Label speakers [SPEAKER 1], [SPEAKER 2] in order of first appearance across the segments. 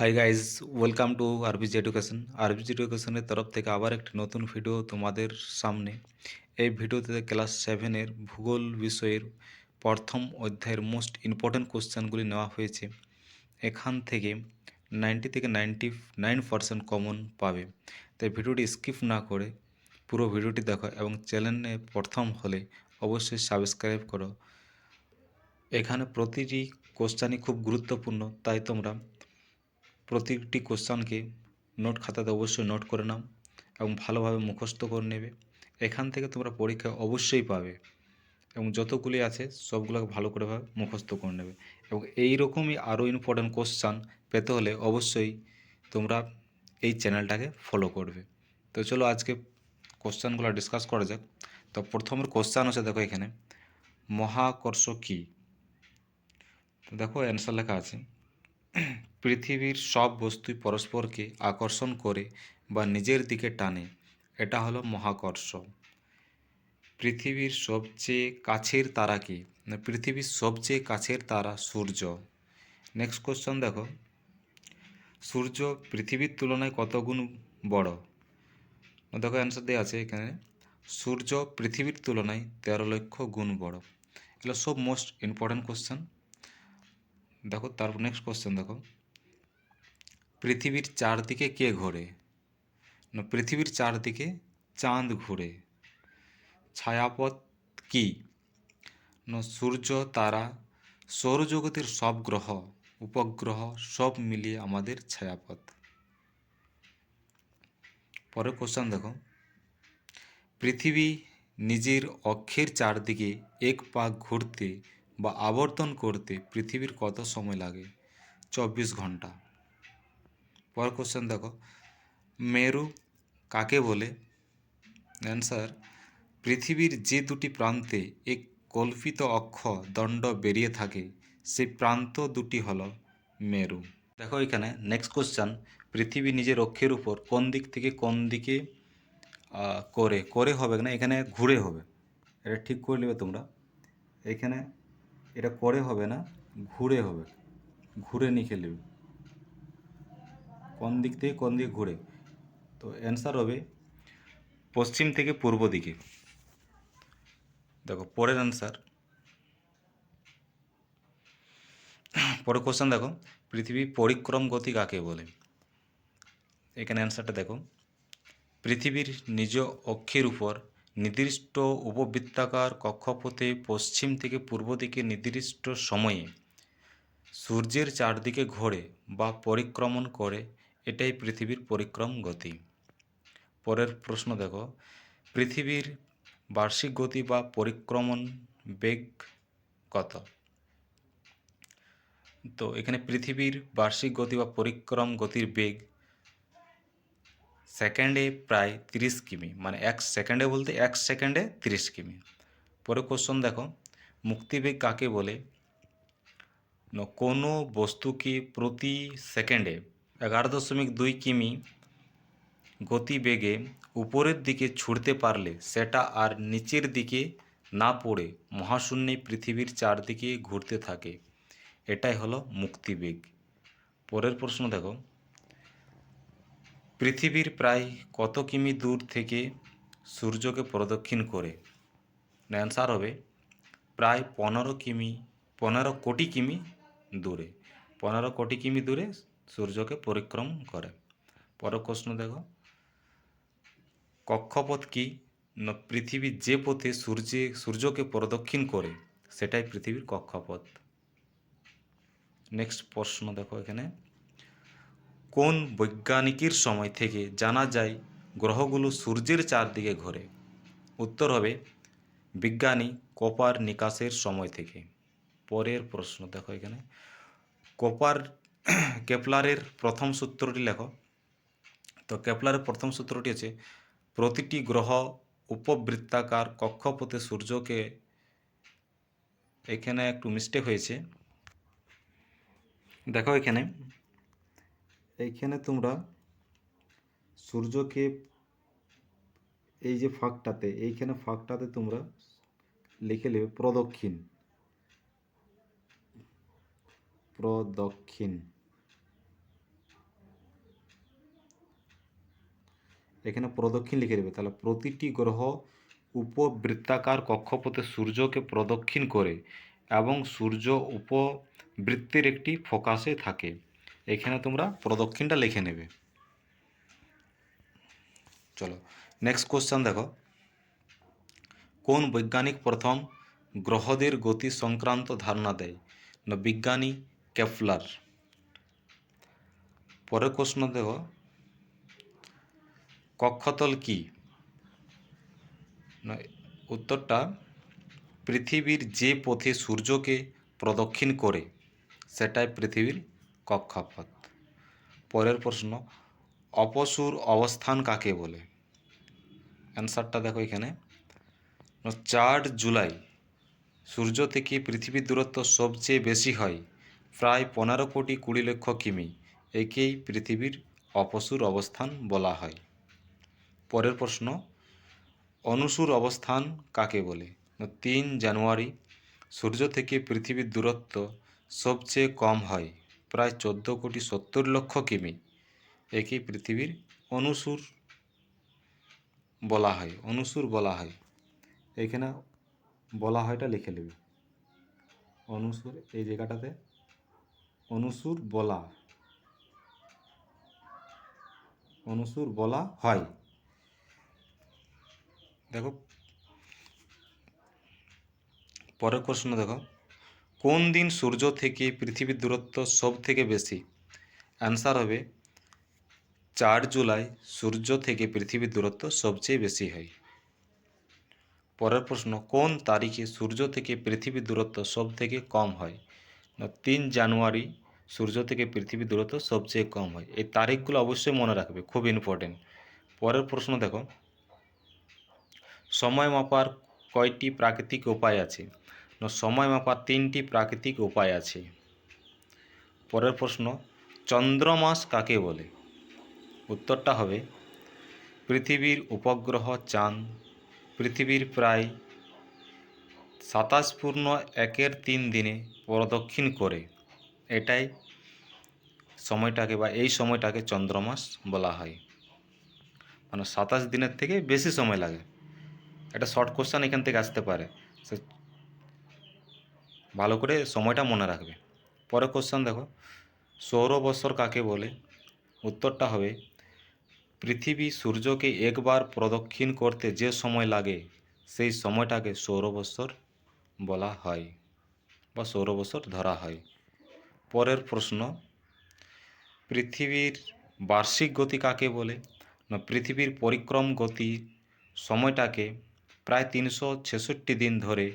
[SPEAKER 1] Hi guys welcome to RBG education RBG এডুকেশনের তরফ থেকে আবার একটি নতুন ভিডিও তোমাদের সামনে। এই ভিডিওতে ক্লাস সেভেনের ভূগোল বিষয়ের প্রথম অধ্যায়ের মোস্ট ইম্পর্ট্যান্ট কোশ্চেনগুলি নেওয়া হয়েছে। এখান থেকে নাইনটি থেকে নাইনটি নাইন পার্সেন্ট কমন পাবে। তাই ভিডিওটি স্কিপ না করে পুরো ভিডিওটি দেখো এবং চ্যানেলে প্রথম হলে অবশ্যই সাবস্ক্রাইব করো। এখানে প্রতিটি কোশ্চানই খুব গুরুত্বপূর্ণ, তাই তোমরা প্রতিটি কোশ্চানকে নোট খাতাতে অবশ্যই নোট করে নাও এবং ভালোভাবে মুখস্থ করে নেবে। এখান থেকে তোমরা পরীক্ষা অবশ্যই পাবে এবং যতগুলি আছে সবগুলোকে ভালো করে ভাবে মুখস্থ করে নেবে এবং এই রকমই আরও ইম্পর্ট্যান্ট কোশ্চান পেতে হলে অবশ্যই তোমরা এই চ্যানেলটাকে ফলো করবে। তো চলো আজকে কোশ্চানগুলো ডিসকাস করা যাক। তো প্রথমের কোশ্চান হচ্ছে দেখো এখানে, মহাকর্ষ কী? দেখো অ্যান্সার লেখা আছে। পৃথিবীর সব বস্তুই পরস্পরকে আকর্ষণ করে বা নিজের দিকে টানে, এটা হলো মহাকর্ষ। পৃথিবীর সবচেয়ে কাছের তারা কি না পৃথিবীর সবচেয়ে কাছের তারা সূর্য। নেক্সট কোশ্চেন দেখো। সূর্য পৃথিবীর তুলনায় কত গুণ বড়? দেখো অ্যান্সার দেওয়া আছে এখানে। সূর্য পৃথিবীর তুলনায় তেরো লক্ষ গুণ বড়। এগুলো সব মোস্ট ইম্পর্ট্যান্ট কোশ্চেন দেখো, তারপর নেক্সট কোশ্চেন দেখো। পৃথিবীর চারদিকে কে ঘোরে? না, পৃথিবীর চারদিকে চাঁদ ঘুরে। ছায়াপথ কি? না, সূর্য, তারা, সৌরজগতের সব গ্রহ, উপগ্রহ, সব মিলিয়ে আমাদের ছায়াপথ। পরে কোশ্চেন দেখো। পৃথিবী নিজের অক্ষের চারদিকে এক পাক ঘুরতে বা আবর্তন করতে পৃথিবীর কত সময় লাগে? চব্বিশ ঘণ্টা। পরের কোশ্চেন দেখো। মেরু কাকে বলে? অ্যান্সার পৃথিবীর যে দুটি প্রান্তে এক কল্পিত অক্ষ দণ্ড বেরিয়ে থাকে, সেই প্রান্ত দুটি হলো মেরু। দেখো এখানে নেক্সট কোশ্চেন পৃথিবী নিজের অক্ষের উপর কোন দিক থেকে কোন দিকে করে করে হবে না এখানে ঘুরে হবে। এটা ঠিক করে নেবে তোমরা। এখানে এটা করে হবে না, ঘুরে হবে। ঘুরে নিখে নেবে। কোন দিক থেকে কোন দিকে ঘুরে? তো অ্যান্সার হবে পশ্চিম থেকে পূর্ব দিকে। দেখো, পরের অ্যান্সার পরের কোশ্চেন দেখো, পৃথিবী পরিক্রম গতি কাকে বলে? এখানে অ্যান্সারটা দেখো, পৃথিবীর নিজ অক্ষের উপর নির্দিষ্ট উপবৃত্তাকার কক্ষপথে পশ্চিম থেকে পূর্ব দিকে নির্দিষ্ট সময়ে সূর্যের চারদিকে ঘোরে বা পরিক্রমণ করে এটাই পৃথিবীর পরিক্রম গতি। পরের প্রশ্ন দেখো, পৃথিবীর বার্ষিক গতি বা পরিক্রমণ বেগ কত? তো এখানে পৃথিবীর বার্ষিক গতি বা পরিক্রম গতির বেগ সেকেন্ডে প্রায় তিরিশ কিমি মানে এক সেকেন্ডে বলতে এক সেকেন্ডে তিরিশ কিমি। পরে কোশ্চন দেখো, মুক্তিবেগ কাকে বলে? কোনো বস্তুকে প্রতি সেকেন্ডে এগারো দশমিক দুই কিমি গতিবেগে উপরের দিকে ছুটতে পারলে সেটা আর নিচের দিকে না পড়ে মহাশূন্যে পৃথিবীর চারদিকে ঘুরতে থাকে। এটাই হলো মুক্তিবেগ। পরের প্রশ্ন দেখো। পৃথিবীর প্রায় কত কিমি দূর থেকে সূর্যকে প্রদক্ষিণ করে? অ্যান্সার হবে প্রায় পনেরো কিমি, পনেরো কোটি কিমি দূরে। পনেরো কোটি কিমি দূরে সূর্যকে পরিক্রম করে। পরের প্রশ্ন দেখো। কক্ষপথ কি? না, পৃথিবী যে পথে সূর্যে, সূর্যকে প্রদক্ষিণ করে, সেটাই পৃথিবীর কক্ষপথ। নেক্সট প্রশ্ন দেখো এখানে। কোন বৈজ্ঞানিকের সময় থেকে জানা যায় গ্রহগুলো সূর্যের চারদিকে ঘোরে? উত্তর হবে বিজ্ঞানী কপার নিকাশের সময় থেকে। পরের প্রশ্ন দেখো এখানে। কপার কেপলারের প্রথম সূত্রটি লেখো। তো কেপলারের প্রথম সূত্রটি আছে প্রতিটি গ্রহ উপবৃত্তাকার কক্ষপথে সূর্যকে এখানে একটু মিস্টেক হয়েছে। দেখো এখানে। এইখানে তোমরা সূর্যকে এই যে ফাঁকটাতে, এইখানে ফাঁকটাতে তোমরা লিখে নেবে প্রদক্ষিণ। প্রদক্ষিণ। এখানে প্রদক্ষিণ লিখে দেবে। তাহলে প্রতিটি গ্রহ উপবৃত্তাকার কক্ষপথে সূর্যকে প্রদক্ষিণ করে এবং সূর্য উপবৃত্তির একটি ফোকাসে থাকে। এখানে তোমরা প্রদক্ষিণটা লিখে নেবে। চলো নেক্সট কোশ্চেন দেখো। কোন বৈজ্ঞানিক প্রথম গ্রহদের গতি সংক্রান্ত ধারণা দেয়? না, বিজ্ঞানী কেপলার পরের প্রশ্ন দেখো কক্ষতল কি? উত্তরটা, পৃথিবীর যে পথে সূর্যকে প্রদক্ষিণ করে, সেটাই পৃথিবীর কক্ষপথ। পরের প্রশ্ন, অপসুর অবস্থান কাকে বলে? অ্যান্সারটা দেখো এখানে। চার জুলাই সূর্য থেকে পৃথিবীর দূরত্ব সবচেয়ে বেশি হয় প্রায় পনেরো কোটি কুড়ি লক্ষ কিমি। একেই পৃথিবীর অপসুর অবস্থান বলা হয়। পরের প্রশ্ন, অনুসুর অবস্থান কাকে বলে? তিন জানুয়ারি, সূর্য থেকে পৃথিবীর দূরত্ব সবচেয়ে কম হয়, প্রায় চোদ্দ কোটি সত্তর লক্ষ কিমি। একে পৃথিবীর অনুসুর বলা হয়, অনুসুর বলা হয়। এখানে বলা হয়টা লিখে নেবে। অনুসুর এই জায়গাটাতে অনুসুর বলা। অনুসুর বলা হয়। দেখো, পরের প্রশ্ন দেখো। কোন দিন সূর্য থেকে পৃথিবীর দূরত্ব সব থেকে বেশি? অ্যান্সার হবে, চার জুলাই সূর্য থেকে পৃথিবীর দূরত্ব সবচেয়ে বেশি হয়। পরের প্রশ্ন, কোন তারিখে সূর্য থেকে পৃথিবীর দূরত্ব সব থেকে কম হয়? তিন জানুয়ারি সূর্য থেকে পৃথিবীর দূরত্ব সবচেয়ে কম হয়। এই তারিখগুলো অবশ্যই মনে রাখবে, খুব ইম্পর্টেন্ট পরের প্রশ্ন দেখো। সময় মাপার কয়টি প্রাকৃতিক উপায় আছে? না, সময় মাপার তিনটি প্রাকৃতিক উপায় আছে। পরের প্রশ্ন, চন্দ্রমাস কাকে বলে? উত্তরটা হবে, পৃথিবীর উপগ্রহ চাঁদ। পৃথিবীর প্রায় সাতাশ পূর্ণ একের তিন দিনে প্রদক্ষিণ করে। এটাই সময়টাকে বা এই সময়টাকে চন্দ্রমাস বলা হয়। মানে সাতাশ দিনের থেকে বেশি সময় লাগে। এটা শর্ট কোশ্চেন এখান থেকে আসতে পারে। সে ভালো করে সময়টা মনে রাখবে। পরের কোশ্চেন দেখো। সৌর বৎসর কাকে বলে? উত্তরটা হবে, পৃথিবী সূর্যকে একবার প্রদক্ষিণ করতে যে সময় লাগে, সেই সময়টাকে সৌর বৎসর বলা হয়। বা সৌর বৎসর ধরা হয়। পরের প্রশ্ন, পৃথিবীর বার্ষিক গতি কাকে বলে? না, পৃথিবীর পরিক্রম গতি সময়টাকে প্রায় তিনশো ছেষট্টি দিন ধরে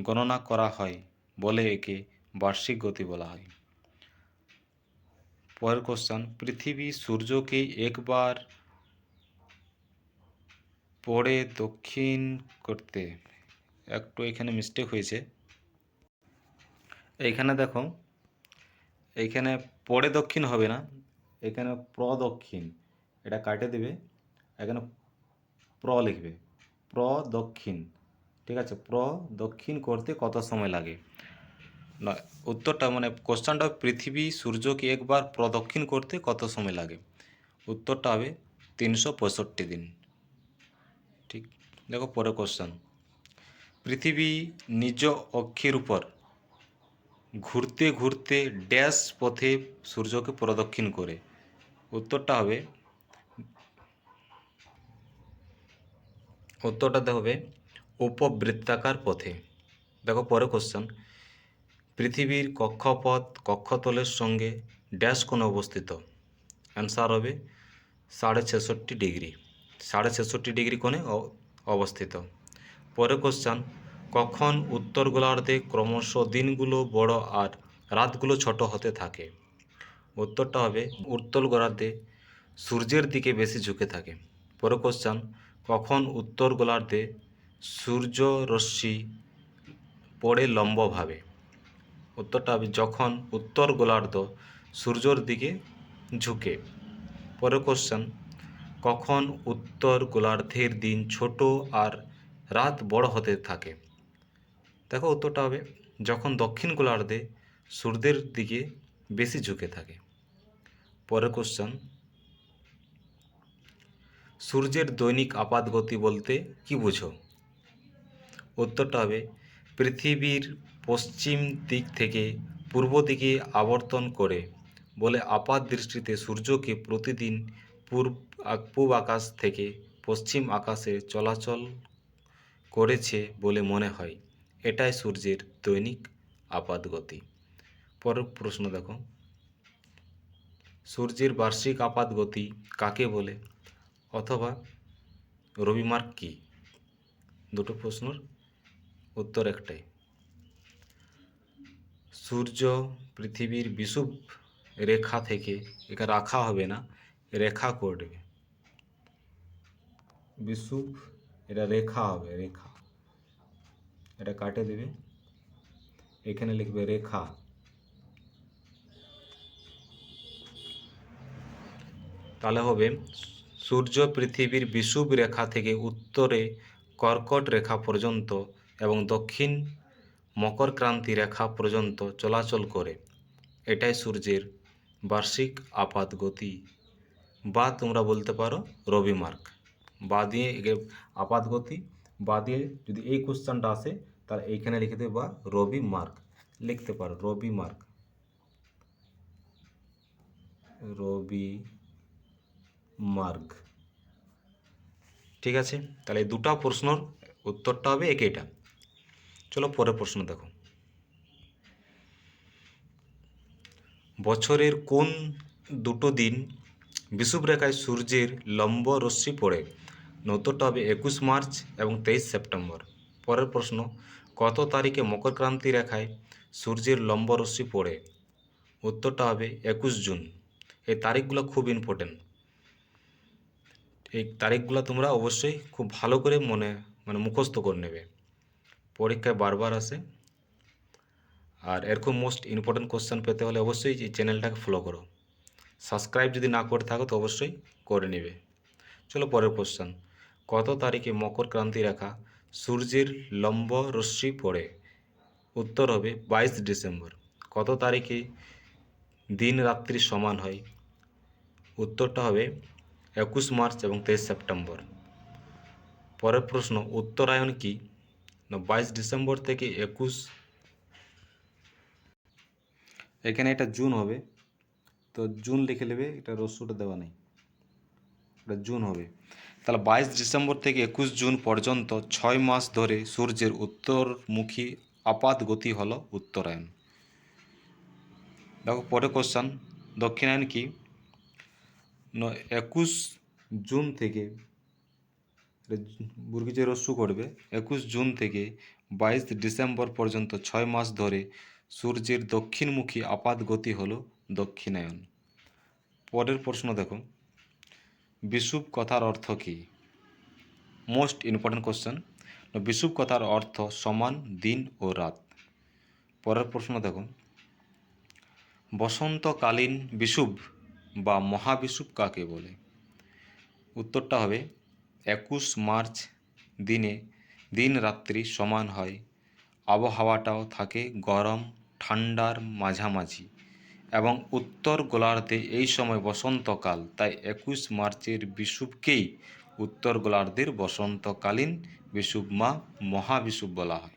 [SPEAKER 1] গণনা করা হয় বলে একে বার্ষিক গতি বলা হয়। পরের কোশ্চান পৃথিবী সূর্যকে একবার পড়ে দক্ষিণ করতে, একটু এখানে মিস্টেক হয়েছে। এইখানে দেখো, এইখানে পরে দক্ষিণ হবে না, এখানে প্রদক্ষিণ এটা কাটে দেবে, এখানে প্র লিখবে, প্র দক্ষিণ, ঠিক আছে? প্র দক্ষিণ করতে কত সময় লাগে? না উত্তরটা মানে কোশ্চানটা পৃথিবী সূর্যকে একবার প্রদক্ষিণ করতে কত সময় লাগে? উত্তরটা হবে তিনশো পঁয়ষট্টি দিন। ঠিক, দেখো পরে কোশ্চেন। পৃথিবী নিজ অক্ষের উপর ঘুরতে ঘুরতে ড্যাশ পথে সূর্যকে প্রদক্ষিণ করে। উত্তরটা হবে উত্তরটা হবে উপবৃত্তাকার পথে। দেখো পরে কোশ্চেন পৃথিবীর কক্ষপথ, কক্ষতলের সঙ্গে ড্যাশ কোণে অবস্থিত? অ্যান্সার হবে সাড়ে ছেষট্টি ডিগ্রি। সাড়ে ছেষট্টি ডিগ্রি কোণে অবস্থিত। পরে কোশ্চান কখন উত্তর গোলার্ধে ক্রমশ দিনগুলো বড় আর রাতগুলো ছোট হতে থাকে। উত্তরটা হবে উত্তর গোলার্ধে সূর্যের দিকে বেশি ঝুঁকে থাকে। পরে কোশ্চান কখন উত্তর গোলার্ধে সূর্য রশ্মি পড়ে লম্বভাবে? উত্তরটা হবে, যখন উত্তর গোলার্ধ সূর্যর দিকে ঝুঁকে। পরের কোশ্চেন কখন উত্তর গোলার্ধের দিন ছোট আর রাত বড় হতে থাকে? দেখো উত্তরটা হবে, যখন দক্ষিণ গোলার্ধে সূর্যের দিকে বেশি ঝুঁকে থাকে। পরের কোশ্চেন সূর্যের দৈনিক আপাত গতি বলতে কি বুঝো? উত্তরটা হবে, পৃথিবীর পশ্চিম দিক থেকে পূর্ব দিকে আবর্তন করে বলে আপাত দৃষ্টিতে সূর্যকে প্রতিদিন পূর্ব পূব আকাশ থেকে পশ্চিম আকাশে চলাচল করেছে বলে মনে হয়। এটাই সূর্যের দৈনিক আপাত গতি পরের প্রশ্ন দেখো। সূর্যের বার্ষিক আপাত গতি কাকে বলে অথবা রবিমার্ক কী? দুটো প্রশ্নর উত্তর একটাই। সূর্য পৃথিবীর বিষুব রেখা থেকে এটা রাখা হবে না, রেখা করবে। বিষুব এটা রেখা হবে, রেখা। এটা কাটে দেবে। এখানে লিখবে রেখা। তাহলে হবে, সূর্য পৃথিবীর বিষুব রেখা থেকে উত্তরে কর্কট রেখা পর্যন্ত এবং দক্ষিণ মকরক্রান্তি রেখা পর্যন্ত চলাচল করে। এটাই সূর্যের বার্ষিক আপাত গতি বা তোমরা বলতে পারো রবি মার্ক বা দিয়ে আপাত গতি বা দিয়ে যদি এই কোশ্চেনটা আসে তাহলে এইখানে লিখে দেবে বা রবি মার্ক। লিখতে পারো, রবি মার্ক। রবি মার্গ ঠিক আছে? তাহলে দুটা প্রশ্নর উত্তরটা হবে একইটা চলো পরের প্রশ্ন দেখো। বছরের কোন দুটো দিন বিষুবরেখায় সূর্যের লম্ব রশ্মি পড়ে? উত্তরটা হবে একুশ মার্চ এবং তেইশ সেপ্টেম্বর। পরের প্রশ্ন কত তারিখে মকরক্রান্তি রেখায় সূর্যের লম্ব রশ্মি পড়ে? উত্তরটা হবে একুশ জুন। এই তারিখগুলো খুব ইম্পর্টেন্ট এই তারিখগুলো তোমরা অবশ্যই খুব ভালো করে মনে মানে মুখস্থ করে নেবে। পরীক্ষায় বারবার আসে। আর এরকম মোস্ট ইম্পর্টেন্ট কোশ্চেন পেতে হলে অবশ্যই এই চ্যানেলটাকে ফলো করো। সাবস্ক্রাইব যদি না করে থাকো তো অবশ্যই করে নেবে। চলো পরের কোশ্চেন কত তারিখে মকর ক্রান্তি রেখা সূর্যের লম্ব রশ্মি পড়ে। উত্তর হবে বাইশ ডিসেম্বর। কত তারিখে দিন রাত্রি সমান হয়? উত্তরটা হবে একুশ মার্চ এবং তেইশ সেপ্টেম্বর। পরের প্রশ্ন, উত্তরায়ণ কি? না, বাইশ ডিসেম্বর থেকে একুশ। এখানে এটা জুন হবে। তো জুন লিখে নেবে, এটা রস্যটা দেওয়া নেই। এটা জুন হবে। তাহলে বাইশ ডিসেম্বর থেকে একুশ জুন পর্যন্ত ছয় মাস ধরে সূর্যের উত্তরমুখী আপাত গতি হলো উত্তরায়ণ। দেখো পরে কোশ্চান দক্ষিণায়ন কি? একুশ জুন থেকে বুর্গিজে রস্যু করবে, একুশ জুন থেকে বাইশ ডিসেম্বর পর্যন্ত ছয় মাস ধরে সূর্যের দক্ষিণমুখী আপাত গতি হলো দক্ষিণায়ন। পরের প্রশ্ন দেখো। বিষুব কথার অর্থ কী? মোস্ট ইম্পর্ট্যান্ট কোশ্চেন বিষুব কথার অর্থ সমান, দিন ও রাত। পরের প্রশ্ন দেখুন। বসন্তকালীন বিষুব বা মহাবিষুব কাকে বলে? উত্তরটা হবে একুশ মার্চ দিনে দিন রাত্রি সমান হয়। আবহাওয়াটাও থাকে গরম, ঠান্ডার মাঝামাঝি। এবং উত্তর গোলার্ধে এই সময় বসন্তকাল, তাই একুশ মার্চের বিষুবকেই উত্তর গোলার্ধের বসন্তকালীন বিষুব মা মহাবিষুব বলা হয়।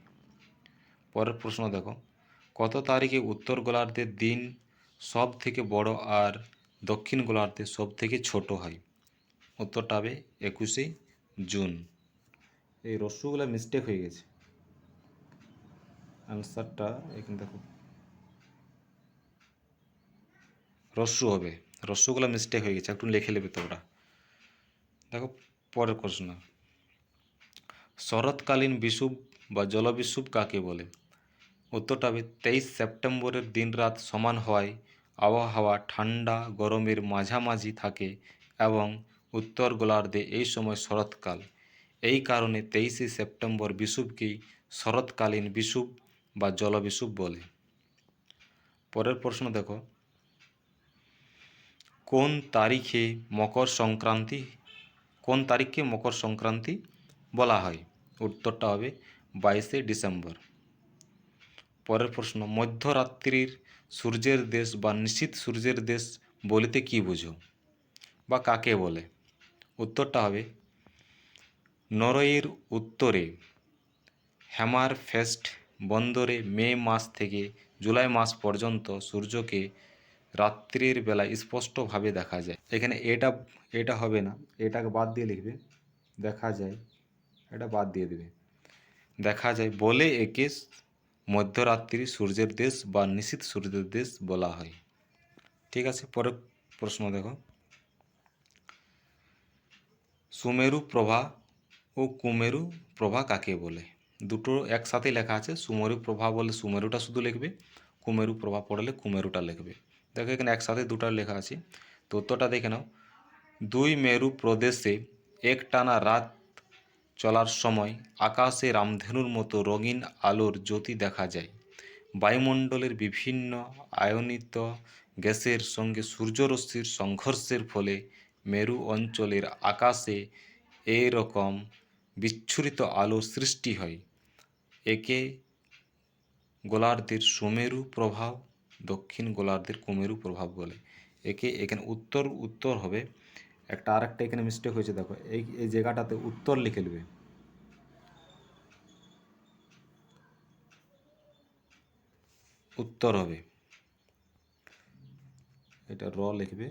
[SPEAKER 1] পরের প্রশ্ন দেখো, কত তারিখে উত্তর গোলার্ধের দিন সব থেকে বড় আর দক্ষিণ গোলার্ধে সব থেকে ছোট হয়? উত্তরটা হবে একুশে জুন। এই রস্যগুলো মিস্টেক হয়ে গেছে। আনসারটা এখানে দেখো। রস্যু হবে। রস্যগুলো মিস্টেক হয়ে গেছে, একটু লিখে নেবে তোমরা দেখো, পরের প্রশ্ন। শরৎকালীন বিষুব বা জলবিষুব কাকে বলে? উত্তরটা হবে, তেইশ সেপ্টেম্বরের দিনরাত সমান হওয়ায় আবহাওয়া ঠান্ডা, গরমের মাঝামাঝি থাকে এবং উত্তর গোলার্ধে এই সময় শরৎকাল। এই কারণে তেইশে সেপ্টেম্বর বিষুবকেই শরৎকালীন বিষুব বা জলবিষুব বলে। পরের প্রশ্ন দেখো। কোন তারিখে মকর সংক্রান্তি, কোন তারিখকে মকর সংক্রান্তি বলা হয়? উত্তরটা হবে বাইশে ডিসেম্বর। পরের প্রশ্ন, মধ্যরাত্রির সূর্যের দেশ বা নিশ্চিত সূর্যের দেশ বলিতে কি বুঝো বা কাকে বলে? উত্তরটা হবে নরওয়ের উত্তরে হ্যামার ফেস্ট বন্দরে মে মাস থেকে জুলাই মাস পর্যন্ত সূর্যকে রাত্রির বেলা স্পষ্টভাবে দেখা যায়। এখানে এটা এটা হবে না। এটাকে বাদ দিয়ে লিখবে, দেখা যায়, এটা বাদ দিয়ে দেবে। দেখা যায়, বলে একে মধ্যরাত্রি সূর্যের দেশ বা নিশীথ সূর্যের দেশ বলা হয়। ঠিক আছে, পরের প্রশ্ন দেখো। সুমেরু প্রভা ও কুমেরু প্রভা কাকে বলে? দুটো একসাথে লেখা আছে, সুমেরু প্রভা বলে সুমেরুটা শুধু লিখবে, কুমেরু প্রভা পড়লে কুমেরুটা লিখবে। দেখো এখানে একসাথে দুটো লেখা আছে। তো উত্তরটা দেখে নাও। দুই মেরু প্রদেশে একটানা রাত চলার সময় আকাশে রামধেনুর মতো রঙিন আলোর জ্যোতি দেখা যায়। বায়ুমণ্ডলের বিভিন্ন আয়নিত গ্যাসের সঙ্গে সূর্যরশ্মির সংঘর্ষের ফলে মেরু অঞ্চলের আকাশে এই রকম বিচ্ছুরিত আলো সৃষ্টি হয়। একে গোলার্ধের সুমেরু প্রভাব দক্ষিণ গোলার্ধের কুমেরু প্রভাব বলে। একে এখানে উত্তর উত্তর হবে। একটা আরেকটা এখানে মিস্টেক হয়েছে, দেখো। এই এই জায়গাটাতে উত্তর লিখে নেবে। উত্তর হবে। এটা র লিখবে।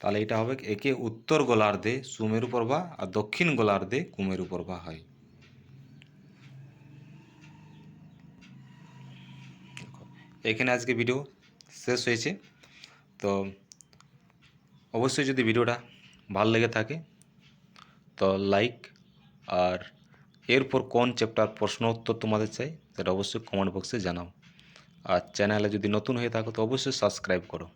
[SPEAKER 1] তাহলে এটা হবে একে উত্তর গোলার্ধে সুমেরু প্রভা আর দক্ষিণ গোলার্ধে কুমেরু প্রভা হয়। এখানে আজকে ভিডিও শেষ হয়েছে। তো অবশ্যই যদি ভিডিওটা ভালো লেগে থাকে, তো লাইক আর এরপর কোন চ্যাপ্টার প্রশ্ন উত্তর তোমাদের চাই, সেটা অবশ্যই কমেন্ট বক্সে জানাও। আর চ্যানেলে যদি নতুন হয়ে থাকো, তো অবশ্যই সাবস্ক্রাইব করো।